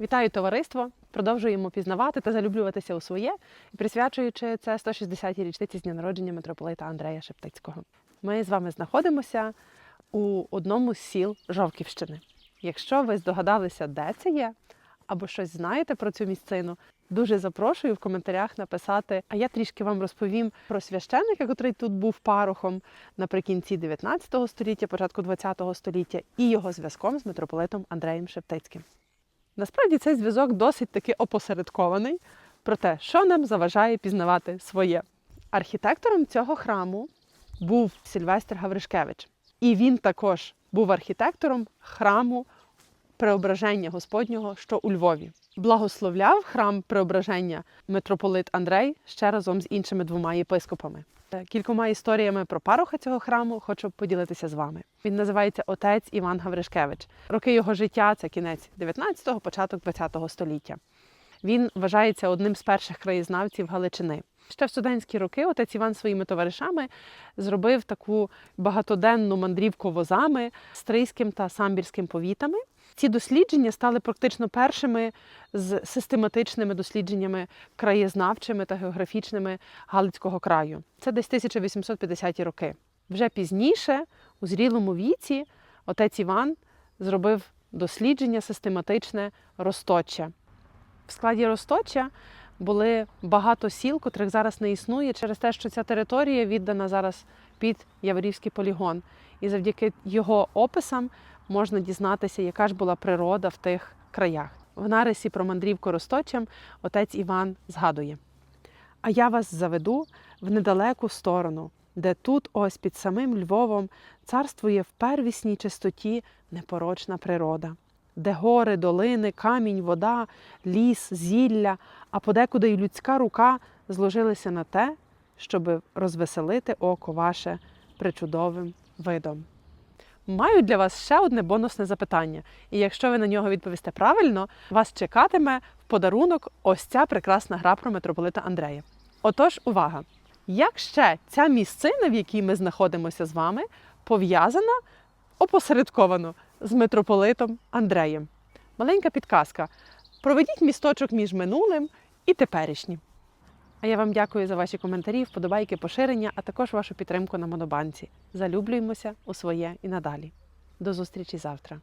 Вітаю товариство! Продовжуємо пізнавати та залюблюватися у своє, присвячуючи це 160-й річниці з дня народження митрополита Андрея Шептицького. Ми з вами знаходимося у одному з сіл Жовківщини. Якщо ви здогадалися, де це є, або щось знаєте про цю місцину, дуже запрошую в коментарях написати. А я трішки вам розповім про священника, який тут був парохом наприкінці 19 століття, початку 20 століття, і його зв'язком з митрополитом Андреєм Шептицьким. Насправді цей зв'язок досить таки опосередкований про те, що нам заважає пізнавати своє. Архітектором цього храму був Сільвестр Гавришкевич, і він також був архітектором храму Преображення Господнього, що у Львові. Благословляв храм Преображення митрополит Андрей ще разом з іншими двома єпископами. Е, Кількома історіями про пароха цього храму хочу поділитися з вами. Він називається отець Іван Гавришкевич. Роки його життя це кінець 19-го, початок 20-го століття. Він вважається одним з перших краєзнавців Галичини. Ще в студентські роки отець Іван своїми товаришами зробив таку багатоденну мандрівку возами стрийським та самбірським повітами. Ці дослідження стали практично першими з систематичними дослідженнями краєзнавчими та географічними Галицького краю. Це десь 1850-ті роки. Вже пізніше, у зрілому віці, отець Іван зробив дослідження систематичне Росточчя. В складі Росточчя були багато сіл, котрих зараз не існує, через те, що ця територія віддана зараз під Яворівський полігон. І завдяки його описам можна дізнатися, яка ж була природа в тих краях. В нарисі про мандрівку Росточем отець Іван згадує: А я вас заведу в недалеку сторону, де тут, ось під самим Львовом, царствує в первісній чистоті непорочна природа, де гори, долини, камінь, вода, ліс, зілля, а подекуди й людська рука зложилися на те, щоб розвеселити око ваше причудовим видом. Маю для вас ще одне бонусне запитання, і якщо ви на нього відповісте правильно, вас чекатиме в подарунок ось ця прекрасна гра про митрополита Андрея. Отож, увага! Як ще ця місцина, в якій ми знаходимося з вами, пов'язана опосередковано з митрополитом Андреєм? Маленька підказка: проведіть місточок між минулим і теперішнім. А я вам дякую за ваші коментарі, вподобайки, поширення, а також вашу підтримку на Монобанці. Залюблюємося у своє і надалі. До зустрічі завтра.